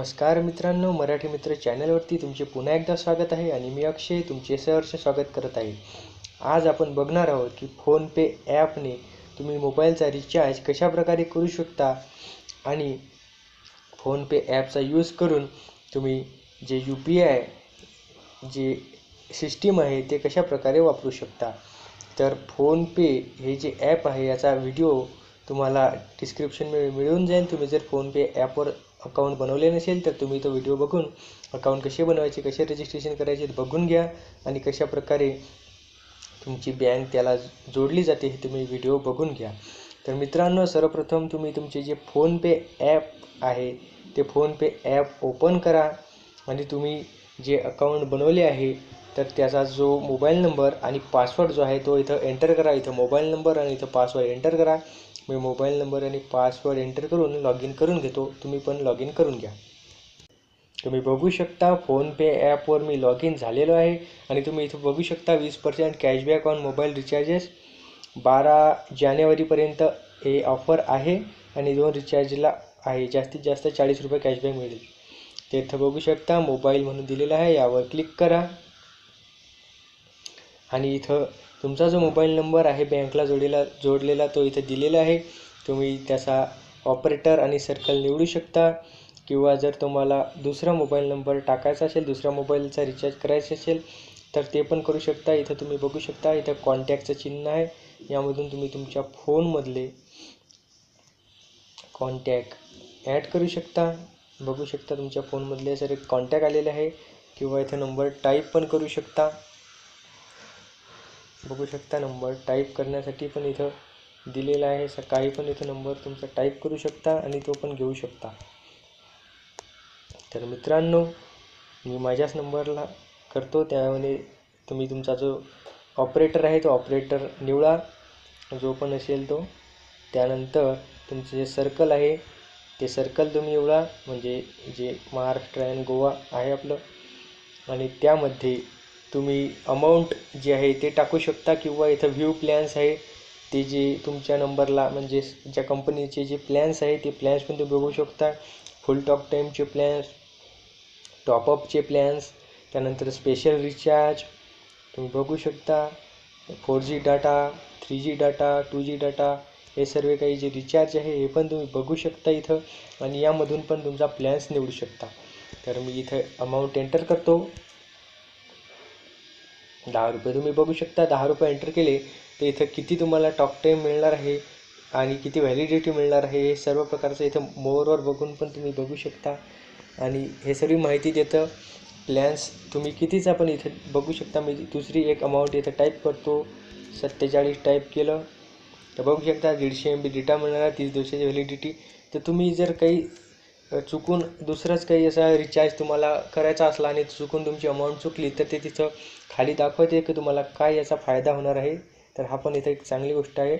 नमस्कार मित्रांनो मराठी मित्र चॅनलवरती तुमचे पुन्हा एकदा स्वागत आहे आणि मी अक्षय तुमचे सहर्ष स्वागत करत आहे. आज आपण बघणार आहोत की फोनपे ॲपने तुम्ही मोबाईलचा रिचार्ज कशाप्रकारे करू शकता आणि फोनपे ॲपचा यूज करून तुम्ही जे यू पी आय जे सिस्टीम आहे ते कशाप्रकारे वापरू शकता. तर फोनपे हे जे ॲप आहे याचा व्हिडिओ तुम्हाला डिस्क्रिप्शनमध्ये मिळून जाईल. तुम्ही जर फोनपे ॲपवर अकाउंट बनवले नसेल तर तुम्ही तो व्हिडिओ बघून अकाउंट कसे बनवायचे कसे रजिस्ट्रेशन करायचे बघून घ्या आणि कशाप्रकारे तुमची बँक त्याला जोडली जाते हे तुम्ही व्हिडिओ बघून घ्या. तर मित्रांनो सर्वप्रथम तुम्ही तुमचे जे फोनपे ॲप आहे ते फोनपे ॲप ओपन करा आणि तुम्ही जे अकाउंट बनवले आहे तर त्याचा जो मोबाईल नंबर आणि पासवर्ड जो आहे तो इथं एंटर करा. इथं मोबाईल नंबर आणि इथं पासवर्ड एंटर करा. मी मोबाईल नंबर आणि पासवर्ड एंटर करून लॉग इन करून घेतो. तुम्ही पण लॉग इन करून घ्या. तुम्ही बघू शकता फोनपे ॲपवर मी लॉग इन झालेलो आहे आणि तुम्ही इथं बघू शकता वीस percent cashback on mobile recharges. बारा जानेवारीपर्यंत हे ऑफर आहे आणि दोन रिचार्जला आहे. जास्तीत जास्त चाळीस रुपये कॅशबॅक मिळेल. ते इथं बघू शकता. मोबाईल म्हणून दिलेला आहे. यावर क्लिक करा. आणि इथं तुमचा जो मोबाईल नंबर आहे बँकला जोडलेला जोडलेला तो इथं दिलेला आहे. तुम्ही त्याचा ऑपरेटर आणि सर्कल निवडू शकता. किंवा जर तुम्हाला दुसरा मोबाईल नंबर टाकायचा असेल दुसऱ्या मोबाईलचा रिचार्ज करायचा असेल तर ते पण करू शकता. इथं तुम्ही बघू शकता इथं कॉन्टॅक्टचं चिन्ह आहे. यामधून तुम्ही तुमच्या फोनमधले कॉन्टॅक्ट ॲड करू शकता. बघू शकता तुमच्या फोनमधले सर एक कॉन्टॅक्ट आलेले आहे. किंवा इथं नंबर टाईप पण करू शकता. बघू शकता नंबर. टाईप करण्यासाठी पण इथं दिलेला आहे. सकाळी पण इथं नंबर तुमचा टाईप करू शकता आणि तो पण घेऊ शकता. तर मित्रांनो मी माझ्याच नंबरला करतो. त्यामध्ये तुम्ही तुमचा जो ऑपरेटर आहे तो ऑपरेटर निवडा. जो पण असेल तो. त्यानंतर तुमचं जे सर्कल आहे ते सर्कल तुम्ही निवडा. म्हणजे जे महाराष्ट्र अँड गोवा आहे आपलं. आणि त्यामध्ये तुम्ही अमाऊंट जे आहे ते टाकू शकता किंवा इथं व्ह्यू प्लॅन्स आहे ते जे तुमच्या नंबरला म्हणजे ज्या कंपनीचे जे प्लॅन्स आहे ते प्लॅन्स पण तुम्ही बघू शकता. फुल टॉक टाईमचे प्लॅन्स टॉपअपचे प्लॅन्स त्यानंतर स्पेशल रिचार्ज तुम्ही बघू शकता. Four G data three G data two G data हे सर्व काही जे रिचार्ज आहे हे पण तुम्ही बघू शकता इथं आणि यामधून पण तुमचा प्लॅन्स निवडू शकता. तर मी इथं अमाऊंट एंटर करतो. दहा रुपये तुम्ही बघू शकता. दहा रुपये एंटर केले तर इथं किती तुम्हाला टॉक टाईम मिळणार आहे आणि किती व्हॅलिडिटी मिळणार आहे हे सर्व प्रकारचं इथं मोरवर बघून पण तुम्ही बघू शकता. आणि हे सर्व माहिती देतं. प्लॅन्स तुम्ही कितीचा पण इथं बघू शकता. मी दुसरी एक अमाऊंट इथं टाईप करतो. सत्तेचाळीस टाईप केलं. तर बघू शकता दीडशे एम बी डेटा मिळणार तीस दिवसाची व्हॅलिडिटी तर तुम्ही जर काही चुकून दुसरंच काही असा रिचार्ज तुम्हाला करायचा असला आणि चुकून तुमची अमाऊंट चुकली तर ते तिथं खाली दाखवते की तुम्हाला काय याचा फायदा होणार आहे. तर हा पण इथं एक चांगली गोष्ट आहे.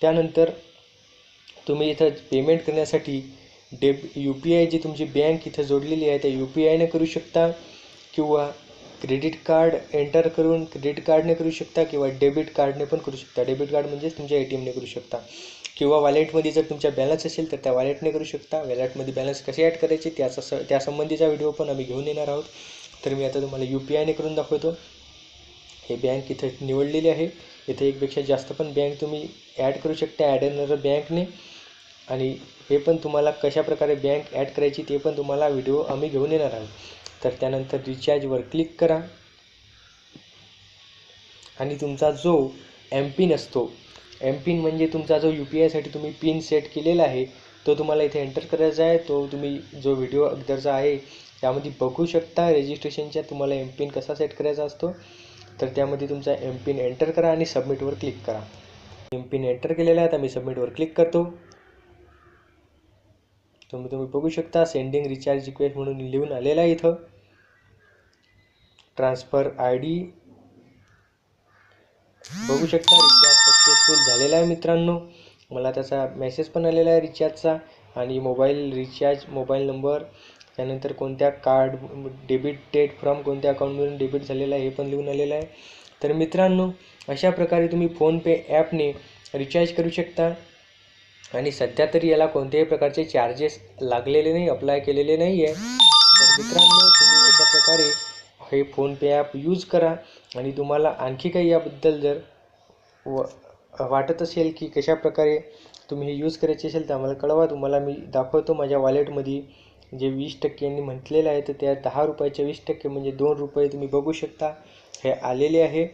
त्यानंतर तुम्ही इथं पेमेंट करण्यासाठी डेब यू पी आय जी तुमची बँक इथं जोडलेली आहे त्या यू पी आयने करू शकता किंवा क्रेडिट कार्ड एंटर करून क्रेडिट कार्डने करू शकता किंवा डेबिट कार्डने पण करू शकता. डेबिट कार्ड म्हणजेच तुमच्या ए टी एमने करू शकता. किंवा वॉलेटमध्ये जर तुमच्या बॅलन्स असेल तर त्या वॉलेटने करू शकता. वॉलेटमध्ये बॅलन्स कसे ॲड करायचे त्याचा स त्यासंबंधीचा व्हिडिओ पण आम्ही घेऊन येणार आहोत. तर मी आता तुम्हाला यू पी आयने करून दाखवतो. हे बँक इथं निवडलेली आहे. इथे एकपेक्षा जास्त पण बँक तुम्ही ॲड करू शकता. ॲड येणार बँकने आणि हे पण तुम्हाला कशाप्रकारे बँक ॲड करायची ते पण तुम्हाला व्हिडिओ आम्ही घेऊन येणार आहोत. तर त्यानंतर रिचार्जवर क्लिक करा. आणि तुमचा जो एम पिन असतो एम पिन म्हणजे तुमचा जो यू पी आयसाठी तुम्ही पिन सेट केलेला आहे तो तुम्हाला इथे एंटर करायचा आहे. तो तुम्ही जो व्हिडिओ अगोदरचा आहे त्यामध्ये बघू शकता रजिस्ट्रेशनच्या तुम्हाला एम पिन कसा सेट करायचा असतो. तर त्यामध्ये तुमचा एम पिन एंटर करा आणि सबमिटवर क्लिक करा. एम पिन एंटर केलेला आहे आता मी सबमिटवर क्लिक करतो. तुम्ही तुम्ही बघू शकता सेंडिंग रिचार्ज रिक्वेस्ट म्हणून लिहून आलेला आहे इथं. ट्रान्सफर आय डी बघू शकता रिचार्ज सक्सेसफुल झालेला आहे मित्रांनो. मला त्याचा मेसेज पण आलेला आहे रिचार्जचा. आणि मोबाईल रिचार्ज मोबाईल नंबर त्यानंतर कोणत्या कार्ड डेबिट डेट फ्रॉम कोणत्या अकाउंटमधून डेबिट झालेला आहे हे पण लिहून आलेलं आहे. तर मित्रांनो अशा प्रकारे तुम्ही फोनपे ॲपने रिचार्ज करू शकता. आणि सध्या तरी याला कोणत्याही प्रकारचे चार्जेस लागलेले नाही अप्लाय केलेले नाही आहे तर मित्रांनो तुम्ही अशा प्रकारे हे फोनपे ॲप यूज करा आणि तुम्हाला आणखी काही याबद्दल जर व वाटत असेल की कशा प्रकारे तुम्ही हे यूज करायचे असेल तर आम्हाला कळवा. तुम्हाला मी दाखवतो माझ्या वॉलेटमध्ये जे वीस टक्क्यांनी म्हटलेलं आहे तर त्या दहा रुपयाच्या वीस टक्के म्हणजे दोन रुपये तुम्ही बघू शकता. हे आलेले आहे.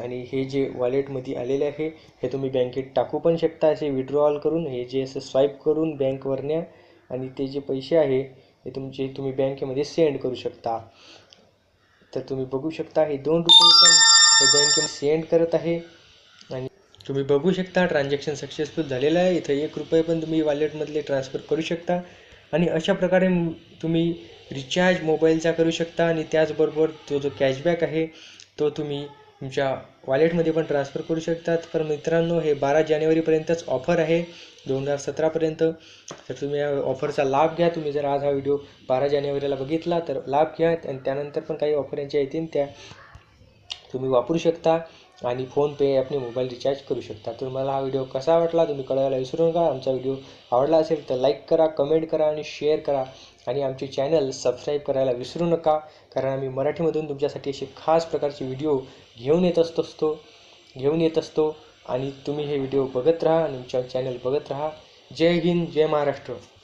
आणि हे जे वॉलेटमध्ये आलेले आहे हे तुम्ही बँकेत टाकू पण शकता. असे विड्रॉल करून हे जे असं स्वाईप करून बँकवरण्या आणि ते जे पैसे आहे हे तुमचे तुम्ही बँकेमध्ये सेंड करू शकता. तर तुम्ही बघू शकता हे दोन रुपये पण हे बँकेमध्ये सेंड करत आहे. आणि तुम्ही बघू शकता ट्रान्झॅक्शन सक्सेसफुल झालेलं आहे. इथं एक रुपये पण तुम्ही वॉलेटमधले ट्रान्सफर करू शकता. आणि अशा प्रकारे तुम्ही रिचार्ज मोबाईलचा करू शकता. आणि त्याचबरोबर तो जो कॅशबॅक आहे तो तुम्ही तुमच्या वॉलेटमध्ये पण ट्रान्सफर करू शकतात. पण मित्रांनो हे बारा जानेवारीपर्यंतच ऑफर आहे. दोन हजार सतरापर्यंत. तर तुम्ही या ऑफरचा लाभ घ्या. तुम्ही जर आज हा व्हिडिओ बारा जानेवारीला बघितला तर लाभ घ्या. आणि त्यानंतर पण काही ऑफर यांच्या येतील त्या तुम्ही वापरू शकता. आणि फोनपे ॲपने मोबाईल रिचार्ज करू शकता. तर मला हा व्हिडिओ कसा वाटला तुम्ही कळवायला विसरू नका आमचा व्हिडिओ आवडला असेल तर लाईक करा कमेंट करा आणि शेअर करा. आणि आमचे चॅनल सबस्क्राईब करायला विसरू नका कारण आम्ही मराठीमधून तुमच्यासाठी असे खास प्रकारचे व्हिडिओ घेऊन येत असतो असतो घेऊन येत असतो. आणि तुम्ही हे व्हिडिओ बघत राहा आणि आमच्या चॅनल बघत राहा. जय हिंद जय महाराष्ट्र.